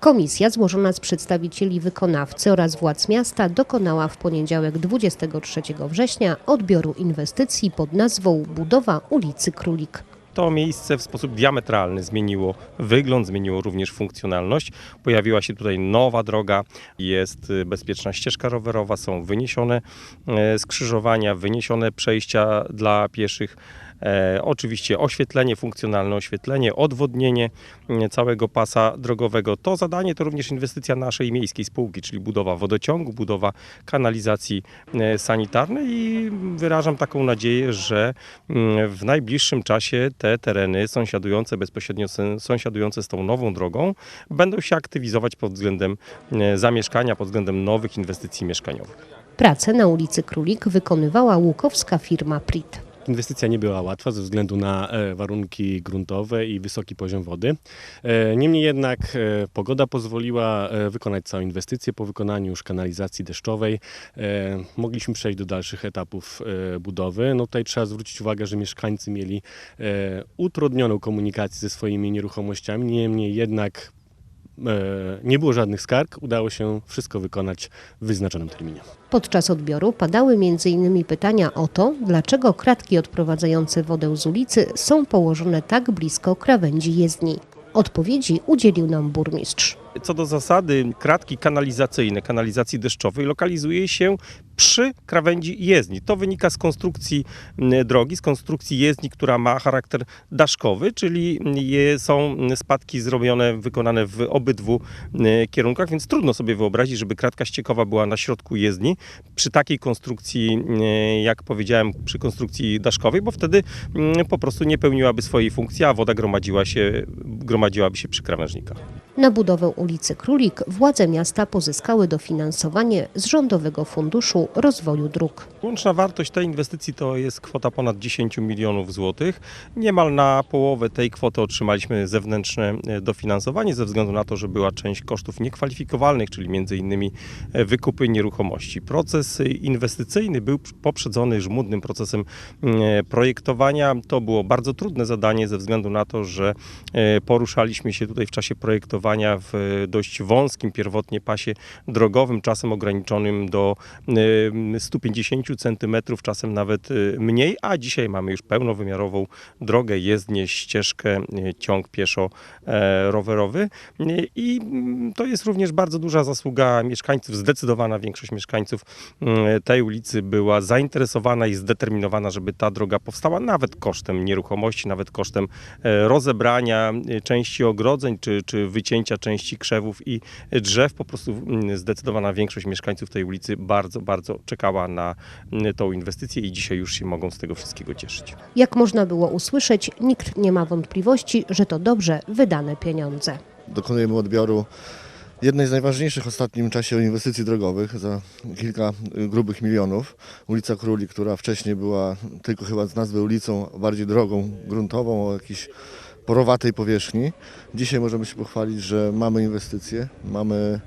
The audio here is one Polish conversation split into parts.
Komisja złożona z przedstawicieli wykonawcy oraz władz miasta dokonała w poniedziałek 23 września odbioru inwestycji pod nazwą budowa ulicy Królik. To miejsce w sposób diametralny zmieniło wygląd, zmieniło również funkcjonalność. Pojawiła się tutaj nowa droga, jest y, bezpieczna ścieżka rowerowa, są wyniesione e, skrzyżowania, wyniesione przejścia dla pieszych. E, oczywiście oświetlenie, funkcjonalne oświetlenie, odwodnienie mm, całego pasa drogowego. To zadanie to również inwestycja naszej miejskiej spółki, czyli budowa wodociągu, budowa kanalizacji e, sanitarnej i wyrażam taką nadzieję, że mm, w najbliższym czasie te tereny sąsiadujące bezpośrednio sąsiadujące z tą nową drogą będą się aktywizować pod względem e, zamieszkania, pod względem nowych inwestycji mieszkaniowych. Pracę na ulicy Królik wykonywała łukowska firma PRIT. Inwestycja nie była łatwa ze względu na e, warunki gruntowe i wysoki poziom wody. E, Niemniej jednak e, pogoda pozwoliła wykonać całą inwestycję. Po wykonaniu już kanalizacji deszczowej mogliśmy przejść do dalszych etapów budowy. No tutaj trzeba zwrócić uwagę, że mieszkańcy mieli utrudnioną komunikację ze swoimi nieruchomościami. Niemniej jednak nie było żadnych skarg. Udało się wszystko wykonać w wyznaczonym terminie. Podczas odbioru padały m.in. pytania o to, dlaczego kratki odprowadzające wodę z ulicy są położone tak blisko krawędzi jezdni. Odpowiedzi udzielił nam burmistrz. Co do zasady, kratki kanalizacyjne, kanalizacji deszczowej lokalizuje się przy krawędzi jezdni. To wynika z konstrukcji drogi, z konstrukcji jezdni, która ma charakter daszkowy, czyli są spadki zrobione, wykonane w obydwu kierunkach, więc trudno sobie wyobrazić, żeby kratka ściekowa była na środku jezdni przy takiej konstrukcji, jak powiedziałem, przy konstrukcji daszkowej, bo wtedy po prostu nie pełniłaby swojej funkcji, a woda gromadziła się, gromadziłaby się przy krawężnikach. Na budowę ulicy Królik władze miasta pozyskały dofinansowanie z Rządowego Funduszu Rozwoju Dróg. Łączna wartość tej inwestycji to jest kwota ponad 10 milionów złotych. Niemal na połowę tej kwoty otrzymaliśmy zewnętrzne e, dofinansowanie ze względu na to, że była część kosztów niekwalifikowalnych, czyli innymi e, wykupy nieruchomości. Proces e, inwestycyjny był poprzedzony żmudnym procesem projektowania. To było bardzo trudne zadanie ze względu na to, że poruszaliśmy się tutaj w czasie projektowania w e, dość wąskim pierwotnie pasie drogowym, czasem ograniczonym do e, 150 cm, czasem nawet e, mniej, a dzisiaj mamy już pełnowymiarową drogę, jezdnię, ścieżkę, e, ciąg pieszo-rowerowy i mm, to jest również bardzo duża zasługa mieszkańców, zdecydowana większość mieszkańców mm, tej ulicy była zainteresowana i zdeterminowana, żeby ta droga powstała nawet kosztem nieruchomości, nawet kosztem e, rozebrania e, części ogrodzeń czy, czy wycięcia części krzewów i drzew. Po prostu mm, zdecydowana większość mieszkańców tej ulicy bardzo, bardzo czekała na mm, tą inwestycję i dzisiaj już się mogą z tego wszystkiego cieszyć. Jak można było usłyszeć, nikt nie ma wątpliwości, że to dobrze wydane pieniądze. dokonujemy odbioru jednej z najważniejszych w ostatnim czasie inwestycji drogowych za kilka y, grubych milionów. Ulica Króli, która wcześniej była tylko chyba z nazwy ulicą, bardziej drogą gruntową o jakiejś porowatej powierzchni. Dzisiaj możemy się pochwalić, że mamy inwestycje, mamy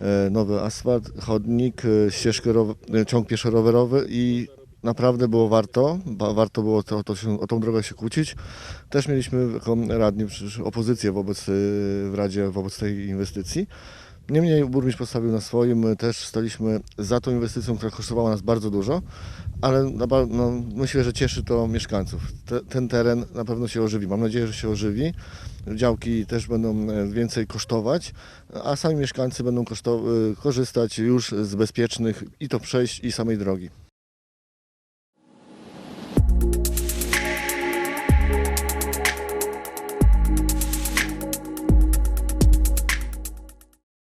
e, nowy asfalt, chodnik, e, ścieżkę, e, ciąg pieszo-rowerowy i naprawdę było warto, warto było to, to się, o tą drogę się kłócić. Też mieliśmy jako radni przecież opozycję wobec, w Radzie wobec tej inwestycji. Niemniej burmistrz postawił na swoim, my też staliśmy za tą inwestycją, która kosztowała nas bardzo dużo, ale na, no, myślę, że cieszy to mieszkańców. Te, ten teren na pewno się ożywi. Mam nadzieję, że się ożywi. Działki też będą e, więcej kosztować, a sami mieszkańcy będą y, korzystać już z bezpiecznych i to przejść i samej drogi.